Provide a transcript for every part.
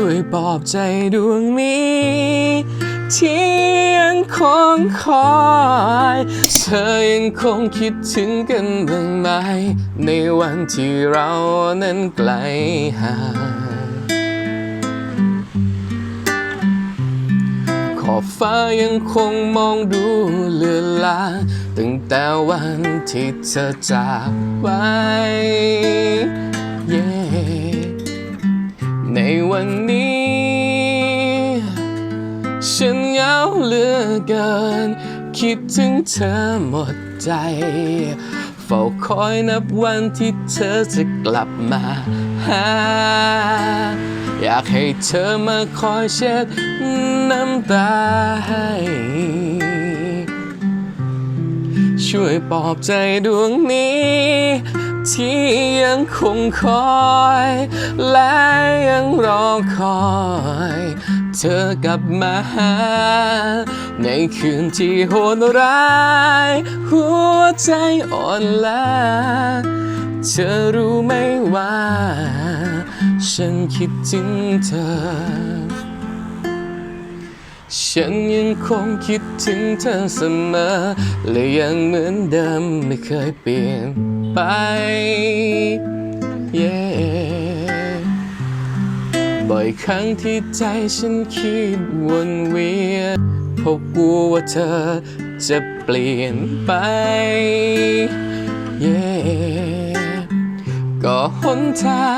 ช่วยปลอบใจดวงนี้ ที่ยังคงคอย เธอยังคงคิดถึงกันบ้างไหม ในวันที่เรานั้นไกลห่างขอบฟ้ายังคงมองดูเลือนลางตั้งแต่วันที่เธอจากไป อเกิน คิดถึงเธอหมดใจ เฝ้าคอยนับวันที่เธอจะกลับมาหา อยากให้เธอมาคอยเช็ดน้ำตาให้ช่วยปลอบใจดวงนี้ ที่ยังคงคอย และยังรอคอย เธอกลับมาหา ในคืนที่โหดร้าย หัวใจอ่อนล้าเธอรู้ไหมว่า ฉันคิดถึงเธอ ฉันยังคงคิดถึงเธอเสมอ และยังเหมือนเดิมไม่เคยเปลี่ยน ไป yeah บ่อยครั้งที่ใจฉันคิดวนเวียนพราะกลัวว่าเธอจะเปลี่ยนไป yeah ก็หนทา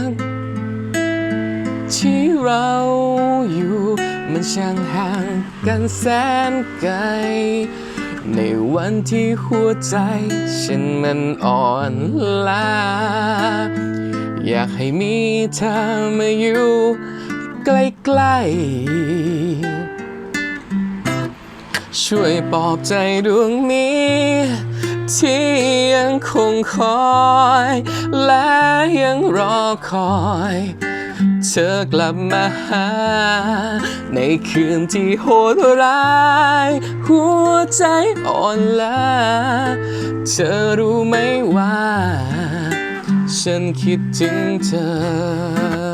งที่เราอยู่ มันช่างห่างกันแสนไกล ในวันที่หัวใจฉันมันอ่อนล้า อยากให้มีเธอมาอยู่ใกล้ๆ ช่วยปลอบใจดวงนี้ ที่ยังคงคอย และยังรอคอยเธอกลับมาหา ในคืนที่โหดร้าย หัวใจอ่อนล้าเธอรู้ไหมว่า ฉันคิดถึงเธอ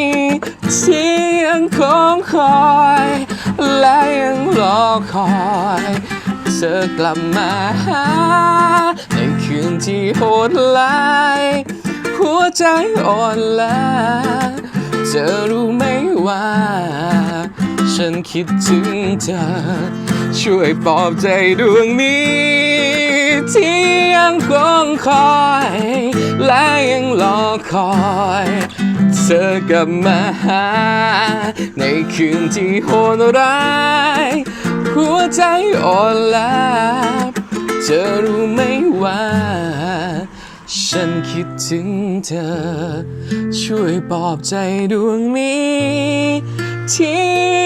ที่ยังคงคอย และยังรอคอยเธอกลับมาหาในคืนที่โหดร้ายหัวใจอ่อนล้าเธอรู้ไหมว่า ฉันคิดถึงเธอ ช่วยปลอบใจดวงนี้ ที่ยังคงคอย และยังรอคอย ธอกลับมาหา ในคืนที่โหดร้าย หัวใจอ่อนล้าเธอรู้ไหมว่า ฉันคิดถึงเธอ ช่วยปลอบใจดวงนี้ที่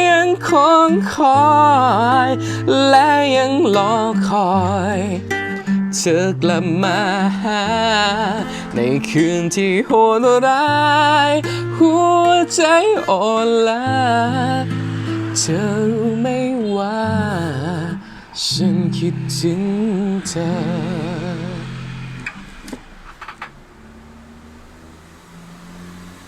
ยังคงคอย และยังรอคอย เธอกลับมาหา ในคืนที่โหดร้ายหัวใจอ่อนล้าเธอรู้ไหมว่า ฉันคิดถึงเธอ